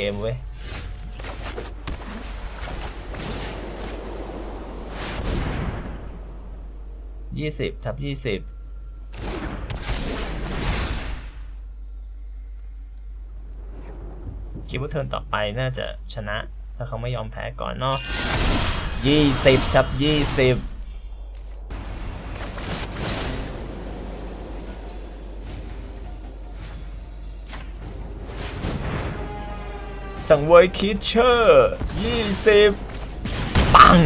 เกมเว้ยยี่สิบทับยี่สิบคิดว่าเทิร์นต่อไปน่าจะชนะ ถ้าเขาไม่ยอมแพ้ก่อนเนาะยี่สิบทับยี่สิบ สังเวยคิดเชอร์ยี่สิบปัง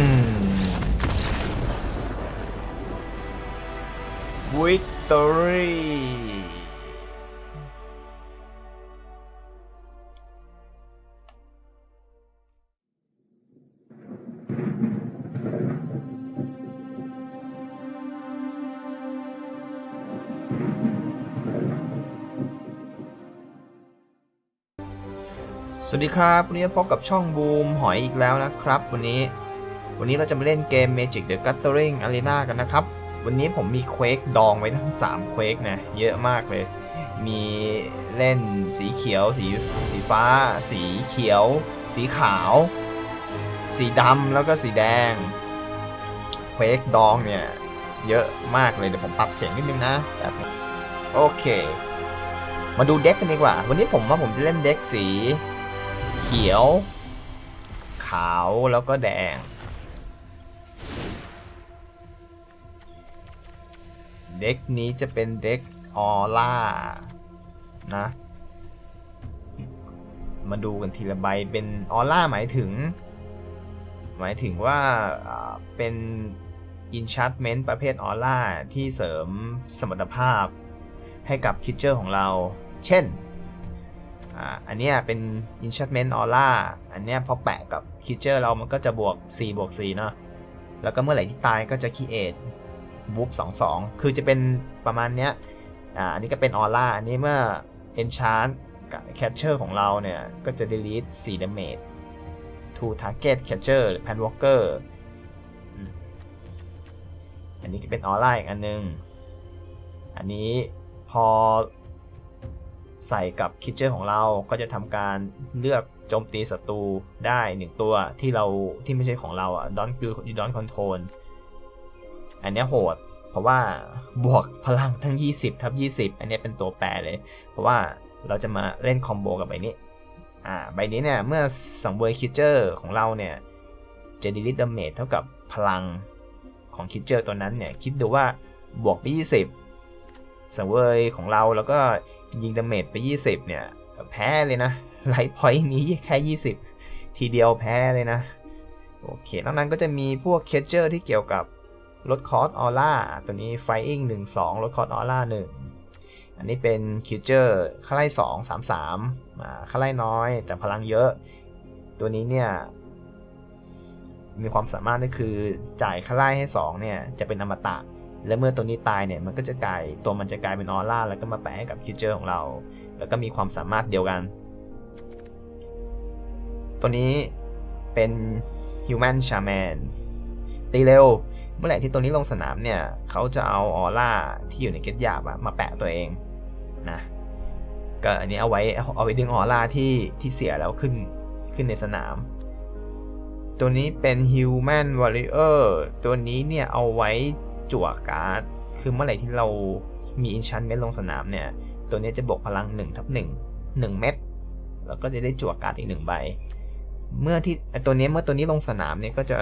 วิกตอรี่ สวัสดีครับ วันนี้พบกับช่องบูมหอยอีกแล้วนะครับ วันนี้ วันนี้เราจะมาเล่นเกม Magic the Gathering Arena กันนะครับ วันนี้ผมมีเควกดองไว้ทั้ง3เควกนะเยอะมากเลย มีเล่นสีเขียว สีสีฟ้า สีเขียว สีขาว สีดำแล้วก็สีแดงเควกดองเนี่ยเยอะมากเลยเดี๋ยวผมปรับเสียงนิดนึงนะแบบโอเค มาดูเด็กกันดีกว่า วันนี้ผมว่าผมจะเล่นเด็กสี เขียว ขาวแล้วก็แดง เด็กนี้จะเป็นเด็กออร่านะ มาดูกันทีละใบเป็นออร่าหมายถึง หมายถึงว่าเป็น enchantment ประเภทออร่าที่เสริมสมรรถภาพให้กับคิดเจอร์ของเรา เช่น อ่าอันนี้เป็น enchantment aura อันนี้พอแปะกับ creature เรามันก็จะบวก 4 บวก 4 เนาะแล้วก็เมื่อไหร่ที่ตายก็จะ create บุ๊บ2 2คือจะเป็นประมาณเนี้ยอ่าอันนี้ก็เป็น aura อันนี้เมื่อ enchant กับ catcher ของเราเนี่ย ก็จะ delete 4 damage to target catcher หรือ panwalker อันนี้ก็เป็น aura อีกอันนึง อันนี้พอ ใส่กับคิดเจอร์ของเราก็จะทำการเลือกโจมตีศัตรูได้หนึ่งตัวที่เราที่ไม่ใช่ของเราอะดอนคือดอนคอนโทรลอันนี้โหด เพราะว่าบวกพลังทั้ง 20ทับ20 อันนี้เป็นตัวแปรเลย เพราะว่าเราจะมาเล่นคอมโบกับใบนี้อ่าใบนี้เนี่ยเมื่อสังเวยคิดเจอร์ของเราเนี่ยจะดีลิทดาเมจเท่ากับพลังของคิดเจอร์ตัวนั้นเนี่ยคิดดูว่าบวกไป20สังเวยของเราแล้วก็ ยิงดาเมจไป 20 เนี่ย แพ้เลยนะไลท์พอยต์มีแค่ 20 ทีเดียวแพ้เลยนะ โอเคนอกนั้นก็จะมีพวกเคเจอร์ที่เกี่ยวกับลดคอร์สออร่าตัวนี้ Flying 1 2ลดคอร์สออร่า1อันนี้เป็นคิเจอร์ค่าไล่2 3 3อ่าค่าไล่น้อยแต่พลังเยอะ ตัวนี้เนี่ย มีความสามารถก็คือจ่ายค่าไล่ให้2เนี่ย จะเป็นอมตะ และเมื่อตัวนี้ตายเนี่ยมันก็จะกลายตัวมันจะกลายเป็นออร่าแล้วก็มาแปะให้กับคิวเจอร์ของเรา แล้วก็มีความสามารถเดียวกัน ตัวนี้เป็น Human Shaman ตีเร็ว เมื่อไหร่ที่ตัวนี้ลงสนามเนี่ยเขาจะเอาออร่าที่อยู่ในเกตหยาบอะมาแปะตัวเองนะก็อันนี้เอาไว้เอาไว้ดึงออร่าที่ที่เสียแล้วขึ้นขึ้นในสนาม ตัวนี้เป็น Human Warrior ตัวนี้เนี่ยเอาไว้ จั่วการ์ด คือเมื่อไหร่ที่เรามี enchantment ลงสนามเนี่ย ตัวนี้จะบวกพลัง1ทับ1 1 เม็ด แล้วก็จะได้จั่วการ์ดอีก 1 ใบ เมื่อที่ตัวนี้เมื่อตัวนี้ลงสนามเนี่ยก็จะ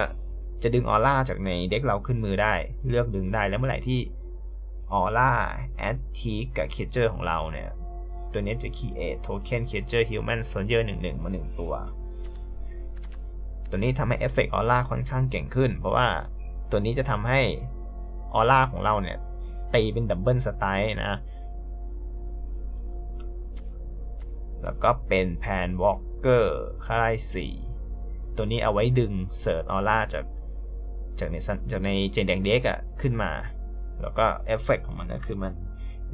จะดึงออร่าจากในเด็กเราขึ้นมือได้ เลือกดึงได้ แล้วเมื่อไหร่ที่ออร่าแอดทีกับเคเจอร์ของเราเนี่ย ตัวนี้จะ create token creature human soldier 1 1 มา 1 ตัว ตัวนี้ทำให้เอฟเฟกต์ออร่าค่อนข้างเก่งขึ้น เพราะว่าตัวนี้จะทำให้ ออร่าของเราเนี่ยตีเป็นดับเบิลสไตล์นะ แล้วก็เป็นแพนวอล์กเกอร์ค่าไล่สี่ตัวนี้เอาไว้ดึงเสิร์ชออร่าจากจากในจากในเจนแดงเด็กอะขึ้นมา แล้วก็เอฟเฟกของมันก็คือมัน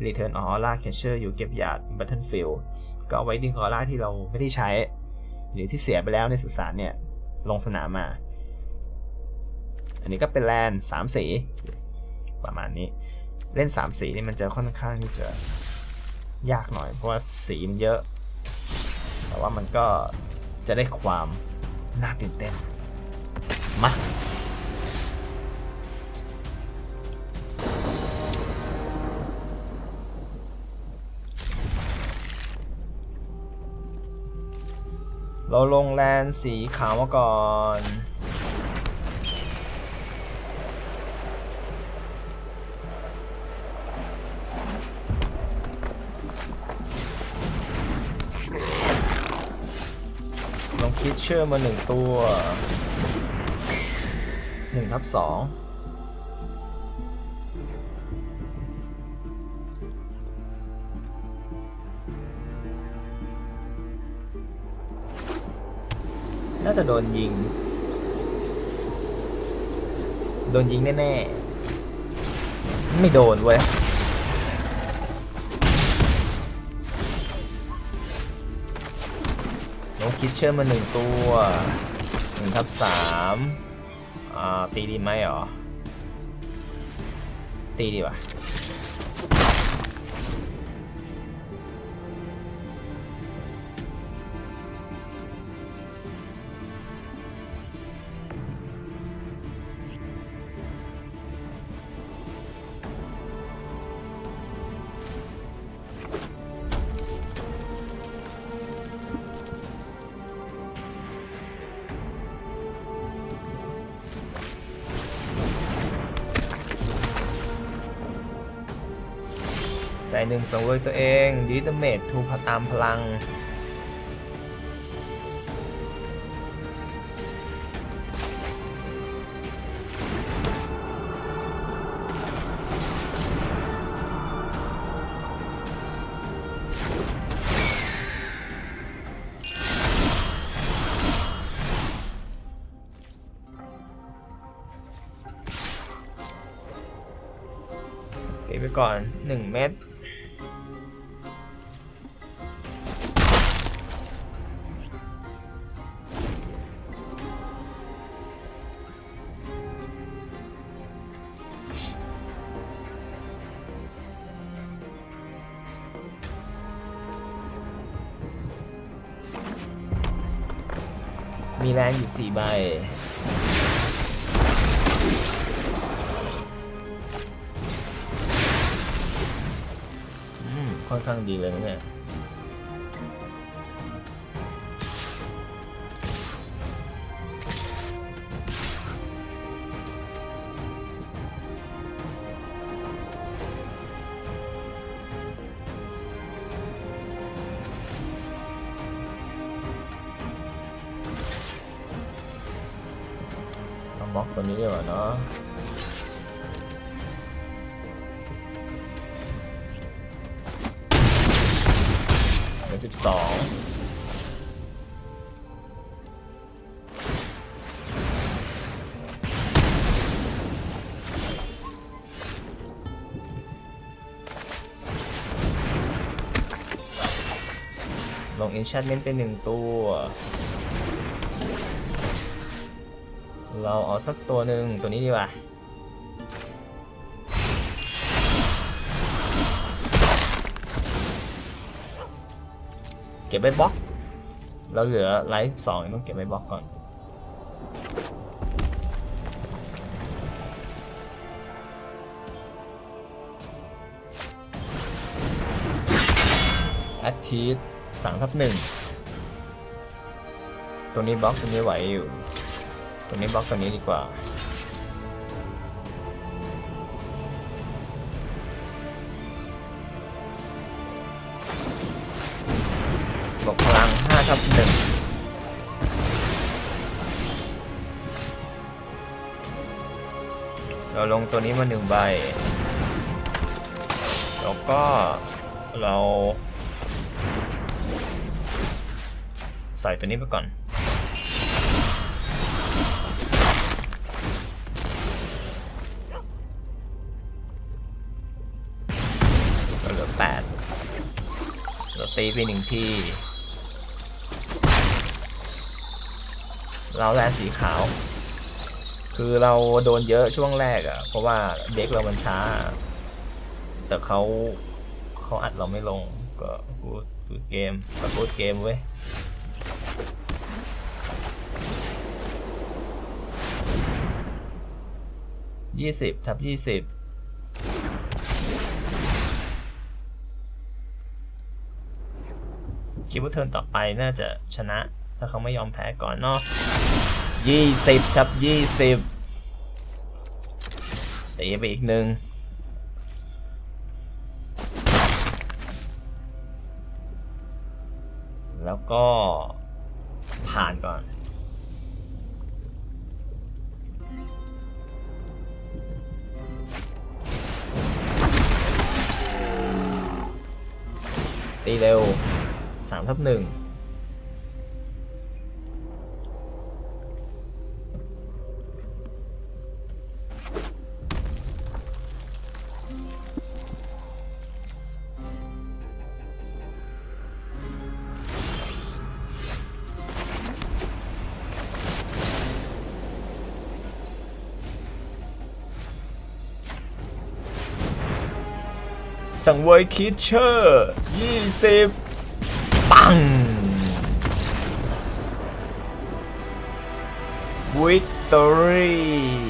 Return Aura Catcher อยู่เก็บหยาด Battlefield ก็เอาไว้ดึงออร่าที่เราไม่ได้ใช้ หรือที่เสียไปแล้วในสุสานเนี่ย ลงสนามมา อันนี้ก็เป็นแลนสามสี ประมาณนี้ เล่น 3 สีนี่มันจะค่อนข้างที่จะยากหน่อย เพราะว่าสีมันเยอะ แต่ว่ามันก็จะได้ความน่าตื่นเต้น มาเราลงแลนสีขาวมาก่อน ลองคิดเชื่อมาหนึ่งตัวหนึ่งทับสองน่าจะโดนยิง โดนยิงแน่ ๆ ไม่โดนเว้ย น้องคิดเชื่อมาหนึ่งตัวหนึ่งทับสามอ่าตีดีไหมหรอ ตีดีป่ะ ใจหนึ่งสังเวยตัวเองดีดเมจทูพตามพลัง เก็บไปก่อน 1 เม็ด มีแรงอยู่4ใบค่อนข้างดีเลยนะเนี่ย ม็อกตัวนี้ดีกว่าเนาะเหลือสิบสองลง enchantment ไปหนึ่งตัว เราเอาสักตัวหนึ่งตัวนี้ดีกว่าเก็บไว้บล็อก เราเหลือไลท์สองต้องเก็บไว้บล็อกก่อนแอคทีฟสามทับหนึ่ง ตัวนี้บล็อกตัวนี้ไหวอยู่ ตัวนี้บล็อกตัวนี้ดีกว่าบวกพลัง5ทับ1เราลงตัวนี้มาหนึ่งใบ แล้วก็เรา ใส่ตัวนี้ไปก่อน ตีไปหนึ่งที เราแร่สีขาว คือเราโดนเยอะช่วงแรกอะ่ะ เพราะว่าเด็กเรามันช้า แต่เขาเขาอัดเราไม่ลง ก็กูกูเกมก็กูเกมเว้ยยี่สิบทับยี่สิบ คิดว่าเทิร์นต่อไปน่าจะชนะ ถ้าเขาไม่ยอมแพ้ก่อนเนาะยี่สิบทับยี่สิบตีไปอีกหนึ่งแล้วก็ผ่านก่อน ตีเร็ว สามทับหนึ่งสังเวยคิดเชอร์ยี่สิบ ปังวิกตอรี่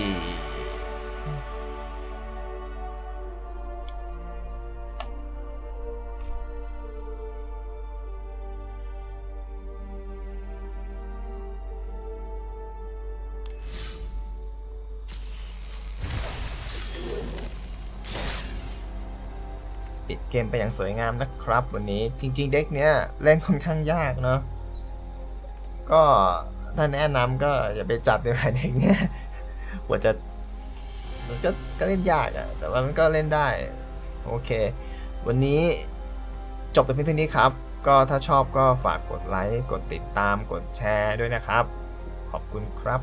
ดเกมไปอย่างสวยงามนะครับ วันนี้จริง ๆ เด็กเนี้ยเล่นค่อนข้างยากเนาะก็ถ้าแนะนำก็อย่าไปจับในแบบเด็กเนี้ยกว่าจะมันก็ก็เล่นยากอะแต่ว่ามันก็เล่นได้ โอเค วันนี้จบแต่เพียงเท่านี้ครับ ก็ถ้าชอบก็ฝากกดไลค์ กดติดตาม กดแชร์ด้วยนะครับ ขอบคุณครับ